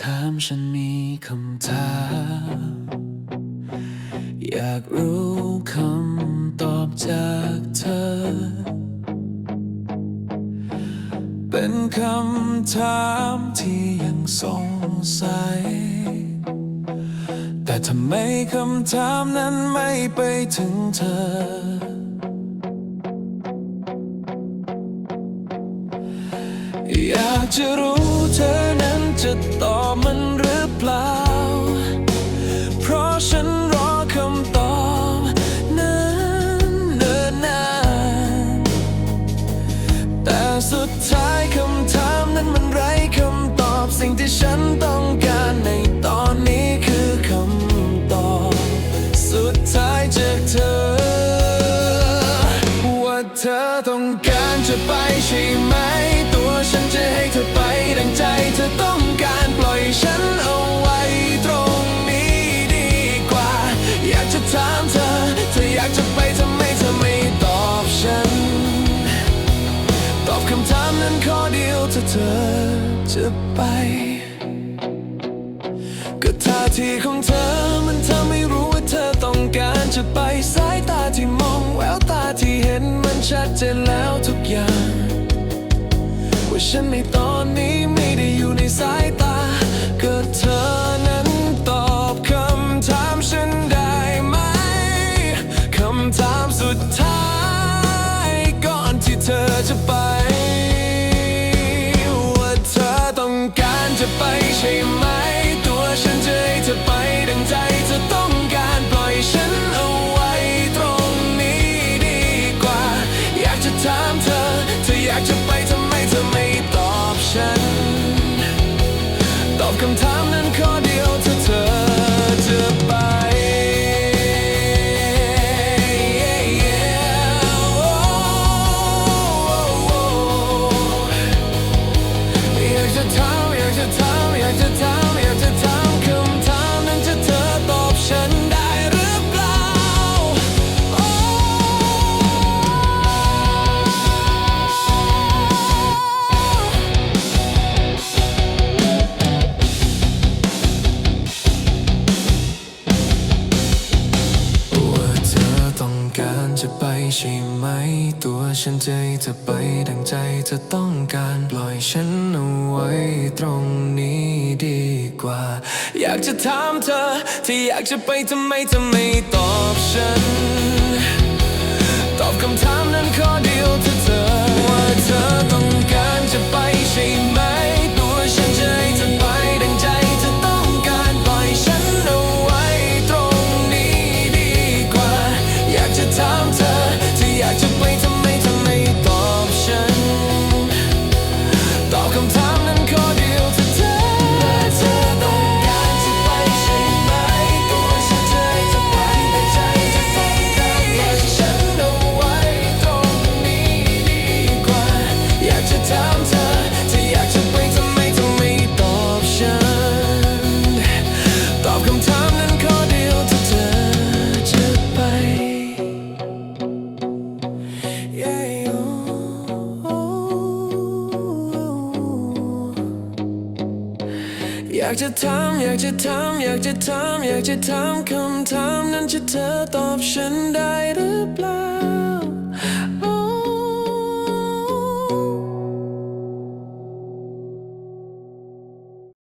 ถามฉันมีคำถาม อยากรู้คำตอบจากเธอ เป็นคำถามที่ยังสงสัย แต่ทำไมคำถามนั้นไม่ไปถึงเธอ อยากจะรู้เธอ สิ่งที่ฉันต้องการในตอนนี้คือคำตอบ สุดท้ายจากเธอ ว่าเธอต้องการจะไปใช่ไหม ตัวฉันจะให้เธอไปดังใจเธอต้องการปล่อยฉันเอาไว้ตรงนี้ดีกว่า อยากจะถามเธอ เธออยากจะไปทำไมเธอไม่ตอบฉัน ตอบคำถามนั้นข้อเดียวเธอ ไป ก็ท่าทีของเธอมันทำให้รู้ว่าเธอต้องการจะไปสายตาที่มองแววตาที่เห็นมันชัดเจนแล้วทุกอย่าง ว่าฉันในตอนนี้ไม่ได้อยู่ในสายตาก็เธอนั้นตอบคำถามฉันได้ไหมคำถามสุดท้ายก่อนที่เธอจะไป ใช่ไหม ตัวฉันจะให้เธอไปดังใจเธอต้องการปล่อยฉันเอาไว้ตรงนี้ดีกว่า อยากจะถามเธอ เธออยากจะไปทำไมเธอไม่ตอบฉัน ตอบคำถามนั้นข้อ ใช่ไหม ตัวฉันจะให้เธอไปดังใจเธอต้องการปล่อยฉันเอาไว้ตรงนี้ดีกว่า อยากจะถามเธอ ที่อยากจะไปทำไมเธอไม่ตอบฉัน ตอบคำถาม อยากจะถามอยากจะถามอยากจะถามอยากจะถามคำถามนั้นจะเธอตอบฉันได้หรือเปล่า